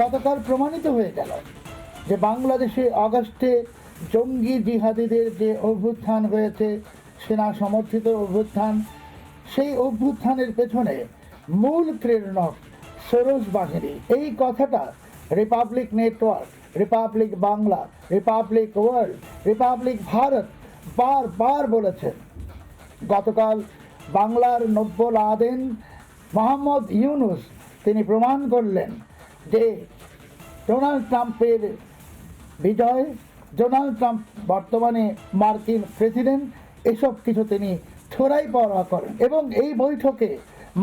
গতকাল প্রমাণিত হয়ে গেল যে বাংলাদেশে অগস্টে জঙ্গি জিহাদিদের যে অভ্যুত্থান হয়েছে, সেনা সমর্থিত অভ্যুত্থান, সেই অভ্যুত্থানের পেছনে মূল প্রেরণক সরোজ বাহিনী। এই কথাটা Republic network Republic Bangla Republic world Republic Bharat বারবার বলেছেন গতকাল বাংলার নব্বল আদেন মোহাম্মদ ইউনুস তিনি প্রমাণ করলেন যে ডোনাল্ড ট্রাম্পের বিজয়, ডোনাল্ড ট্রাম্প বর্তমানে মার্কিন প্রেসিডেন্ট, এসব কিছু তিনি ছোড়াই পরোয়া করেন। এবং এই বৈঠকে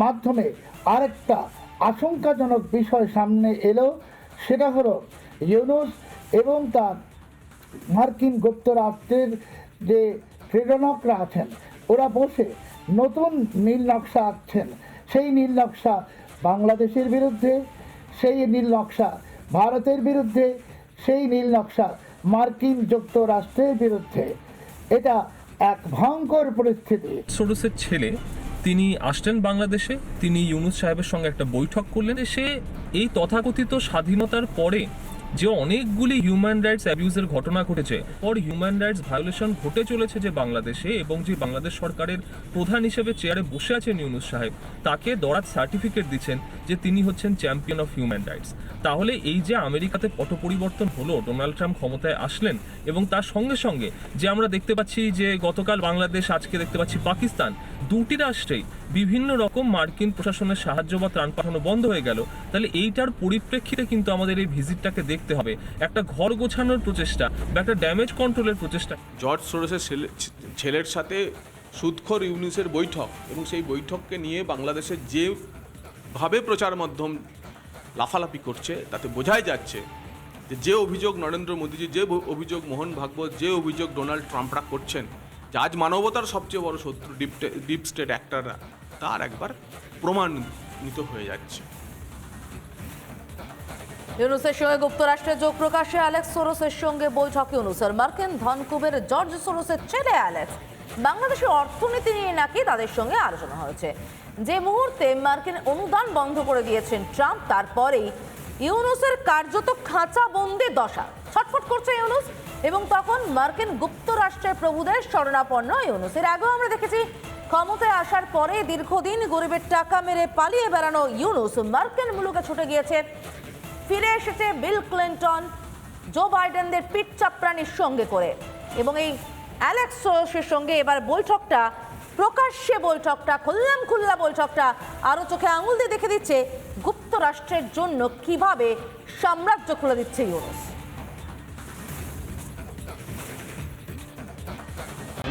মাধ্যমে আরেকটা আশঙ্কাজনক বিষয় সামনে এলো, সেটা হলো ইউনুস এবং তার মার্কিন গুপ্তরাষ্ট্রের যে প্রেরণকরা আছেন, ওরা বসে নতুন নীল নকশা আঁকছেন। সেই নীল নকশা বাংলাদেশের বিরুদ্ধে সেই নীল নকশা। ভারতের বিরুদ্ধে সেই নীল নকশা মার্কিন যুক্তরাষ্ট্রের বিরুদ্ধে। এটা এক ভয়ঙ্কর পরিস্থিতি। সরুসের ছেলে, তিনি আসলেন বাংলাদেশে, তিনি ইউনুস সাহেবের সঙ্গে একটা বৈঠক করলেন। সে এই তথাকথিত স্বাধীনতার পরে যে অনেকগুলি হিউম্যান রাইটস অ্যাবিউজের ঘটনা ঘটেছে, পর হিউম্যান রাইটস ভায়োলেশন ঘটে চলেছে যে বাংলাদেশে এবং যে বাংলাদেশ সরকারের প্রধান হিসেবে চেয়ারে বসে আছেন ইউনুস সাহেব, তাকে দরাজ সার্টিফিকেট দিচ্ছেন যে তিনি হচ্ছেন চ্যাম্পিয়ন অফ হিউম্যান রাইটস তাহলে এই যে আমেরিকাতে পট পরিবর্তন হলো, ডোনাল্ড ট্রাম্প ক্ষমতায় আসলেন এবং তার সঙ্গে সঙ্গে যে আমরা দেখতে পাচ্ছি যে গতকাল বাংলাদেশ, আজকে দেখতে পাচ্ছি পাকিস্তান দুটি রাষ্ট্রেই বিভিন্ন রকম মার্কিন প্রশাসনের সাহায্য বা ত্রাণ পাঠানো বন্ধ হয়ে গেল। তাহলে এইটার পরিপ্রেক্ষিতে কিন্তু আমাদের এই ভিজিটটাকে দেখতে হবে। একটা ঘর গোছানোর প্রচেষ্টা বা একটা ড্যামেজ কন্ট্রোলের প্রচেষ্টা। জর্জ সোরসের ছেলে- ছেলের সাথে সুদখোর ইউনিসের বৈঠক এবং সেই বৈঠককে নিয়ে বাংলাদেশের যেভাবে প্রচার মাধ্যম লাফালাফি করছে, তাতে বোঝাই যাচ্ছে যে যে অভিযোগ নরেন্দ্র মোদীজি, যে অভিযোগ মোহন ভাগবত, যে অভিযোগ ডোনাল্ড ট্রাম্পরা করছেন আজ মানবতার সবচেয়ে বড় শত্রু ডিপ ডিপ স্টেট অ্যাক্টররা, তার একবার প্রমাণিত হয়ে যাচ্ছে। ইউনুসের সঙ্গে যুক্তরাষ্ট্রের যোগ প্রকাশে অ্যালেক্স সোরসের সঙ্গে বৈঠক। ইউনুসের মার্কিন ধনকুবের জর্জ সোরসের ছেলে অ্যালেক্স বাংলাদেশের অর্থনীতি নিয়ে নাকি তাদের সঙ্গে আলোচনা হয়েছে। যে মুহূর্তে মার্কিন অনুদান বন্ধ করে দিয়েছেন ট্রাম্প, তারপরেই ইউনুসের কার্যত খাঁচা বন্দি দশা। ছটফট করছে ইউনুস এবং তখন মার্কিন গুপ্তরাষ্ট্রের প্রভুদের শরণাপন্ন ইউনুসের আগেও আমরা দেখেছি, ক্ষমতায় আসার পরে দীর্ঘদিন গরিবের টাকা মেরে পালিয়ে বেড়ানো ইউনুস মার্কিন মুলুকে ছুটে গিয়েছে। ফিরে এসেছে বিল ক্লিন্টন, জো বাইডেনদের পিঠ সঙ্গে করে। এবং এই অ্যালেক্স সোরসের সঙ্গে এবার বৈঠকটা, প্রকাশ্যে বৈঠকটা, খুল্লাম খুল্লা বৈঠকটা আরও চোখে আঙুল দিয়ে দেখে দিচ্ছে গুপ্তরাষ্ট্রের জন্য কীভাবে সাম্রাজ্য খুলে দিচ্ছে ইউনুস।